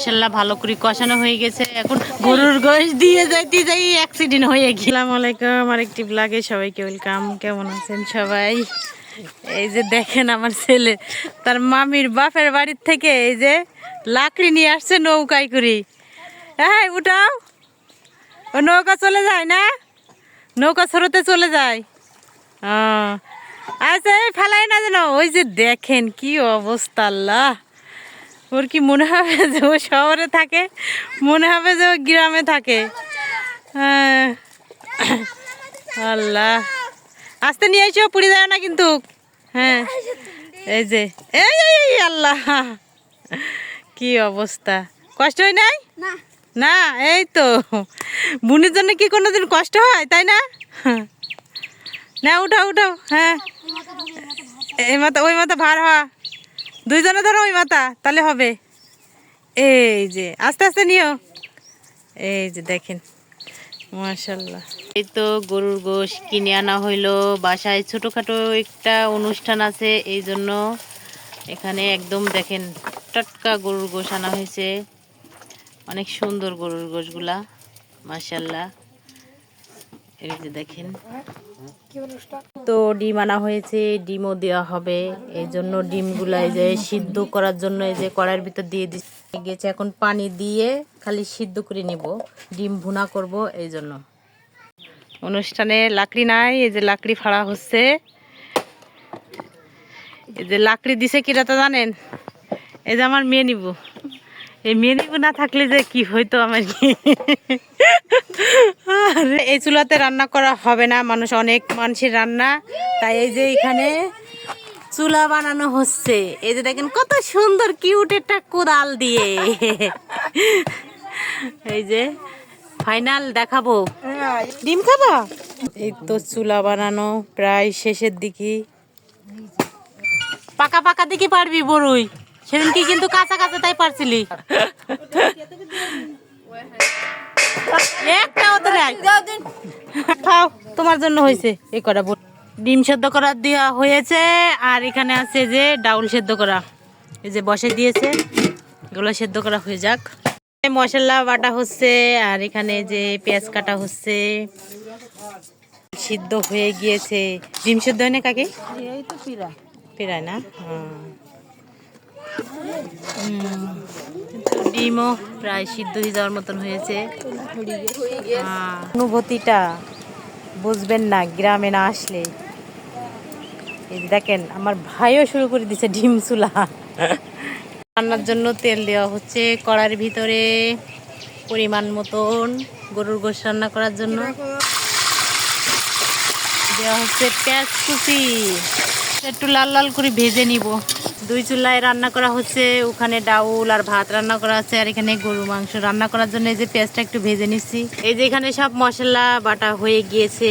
মাশাল্লাহ ভালো করে কষানো হয়ে গেছে। এখন গরুর গোশ দিয়ে যাইতে যাই অ্যাক্সিডেন্ট হয়ে গেল আসসালামু আলাইকুম, আরেকটি ব্লগে সবাইকে ওয়েলকাম কেমন আছেন সবাই? এই যে দেখেন আমার ছেলে, তার মামির বাপের বাড়ির থেকে এই যে লাকড়ি নিয়ে আসছে নৌকায় করে। হ্যাঁ উঠাও। ও নৌকা চলে যায় না? নৌকা স্রোতে চলে যায়। আচ্ছা ফেলাই না যেন। ওই যে দেখেন কি অবস্থা, আল্লাহ। ওর কি মনে হবে যে ও শহরে থাকে? মনে হবে যে ও গ্রামে থাকে? হ্যাঁ। আল্লাহ। আসতে নিয়ে এসো পুড়ে যায় না কিন্তু। হ্যাঁ। এই যে এই আল্লাহ। কি অবস্থা? কষ্ট হয় নাই? না। না এই তো। বুনির জন্য কি কোনোদিন কষ্ট হয় তাই না? না উঠাও উঠাও হ্যাঁ। এই মাথা ওই মাথা ভার হওয়া। দুইজনে ধরো ওই মাথা, তাহলে হবে। এই যে, আস্তে আস্তে নিও। এই যে, দেখেন। মাশাল্লাহ এই তো গরুর গোশ কিনে আনা হইল। বাসায় ছোটোখাটো একটা অনুষ্ঠান আছে, এই জন্য এখানে একদম দেখেন টাটকা গরুর গোশ আনা হয়েছে। অনেক সুন্দর গরুর গোশগুলা মাশাল্লাহ এই যে, দেখেন। তো ডিম আনা হয়েছে, ডিমও দেওয়া হবে। এই জন্য ডিমগুলা এই যে সিদ্ধ করার জন্য এই যে কড়াইয়ের ভিতর দিয়ে দিচ্ছে গেছে। এখন পানি দিয়ে খালি সিদ্ধ করে নিব। ডিম ভুনা করব এই জন্য। অনুষ্ঠানে লাকড়ি নাই, এই যে লাকড়ি ফাড়া হচ্ছে। এই যে লাকড়ি দিছে কিরা তো জানেন? এই যে আমার মেয়ে নিব। এই মেয়ে নিব না থাকলে যে কি হইতো আমার আরে, এই চুলাতে রান্না করা হবে না। মানুষ অনেক মানুষের রান্না। তাই এই যে এখানে চুলা বানানো হচ্ছে। এই যে দেখেন কত সুন্দর কিউট একটা কোদাল দিয়ে। এই যে ফাইনাল দেখাবো। ডিম খাবা? এই তো চুলা বানানো প্রায় শেষের দিকে। পাকা পাকা দিকে পারবি বড়ুই। সেদিনকে কিন্তু কাঁচা কাঁচা তাই পারছিলি। একটাও তো নাই খাও তোমার জন্য হয়েছে। এই কটা বট। ডিম সেদ্ধ করা দেওয়া হয়েছে আর এখানে আছে যে ডাউল সেদ্ধ করা। এই যে বসে দিয়েছে এগুলো সেদ্ধ করা হয়ে যাক। মশলা বাটা হচ্ছে আর এখানে যে পেঁয়াজ কাটা হচ্ছে। সিদ্ধ হয়ে গিয়েছে। ডিম সেদ্ধ হয় না কাকে? এই তো পিরা পেরায় না? হুম। ডিমও প্রায় সিদ্ধ হয়ে যাওয়ার মতন হয়েছে। হ্যাঁ। অনুভূতিটা বুঝবেন না, গ্রামে না আসলে। দেখেন, আমার ভাইও শুরু করে দিছে ডিম চুলা। রান্নার জন্য তেল দেওয়া হচ্ছে কড়ার ভিতরে পরিমাণ মতন গরুর গোশ রান্না করার জন্য। দেওয়া হচ্ছে পেঁয়াজ কুচি। একটু লাল লাল করে ভেজে নিব। দুই চুলায় রান্না করা হচ্ছে, ওখানে ডাউল আর ভাত রান্না করা আছে, আর এখানে গরু মাংস রান্না করার জন্য এই যে পেঁয়াজটা একটু ভেজে নিচ্ছি। এই যে এখানে সব মশলা বাটা হয়ে গিয়েছে,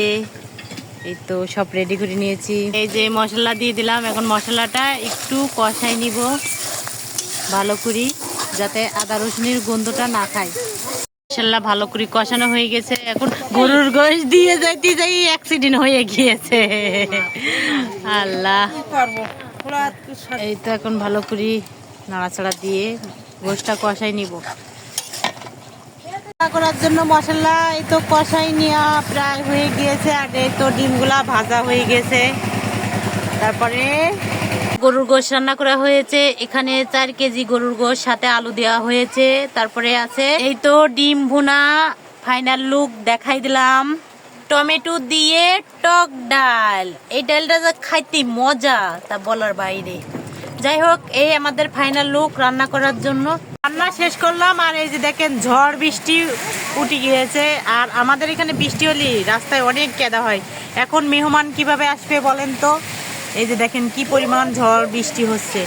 এই তো সব রেডি করে নিয়েছি। এই যে মশলা দিয়ে দিলাম, এখন মশলাটা একটু কষাই নিব, ভালো করি, যাতে আদা রসুনের গন্ধটা না খায়। মশলা ভালো করে কষানো হয়ে গেছে, এখন গরুর গোশ দিয়ে যাইতে যাই অ্যাক্সিডেন্ট হয়ে গিয়েছে। আল্লাহ। এই তো এখন ভালো করে নাড়াচাড়া দিয়ে গোশটা কষাই নিব। করার জন্য মশলা এই তো কষাই নেওয়া প্রায় হয়ে গিয়েছে আর এই তো ডিমগুলা ভাজা হয়ে গেছে। তারপরে গরুর গোশ রান্না করা হয়েছে। এখানে চার কেজি গরুর গোশ সাথে আলু দেওয়া হয়েছে। তারপরে আছে এই তো ডিম ভুনা ফাইনাল লুক দেখাই দিলাম। টমেটো দিয়ে টক ডাল। এই ডালটা যা খাইতে মজা, তা বলার বাইরে। যাই হোক, এই আমাদের ফাইনাল লুক রান্না করার জন্য। রান্না শেষ করলাম, আর এই যে দেখেন ঝড় বৃষ্টি উঠে গিয়েছে, আর আমাদের এখানে বৃষ্টি হলে রাস্তায় অনেক কেদা হয়। এখন মেহমান কীভাবে আসবে বলেন তো? এই যে দেখেন কি পরিমাণ ঝড় বৃষ্টি হচ্ছে।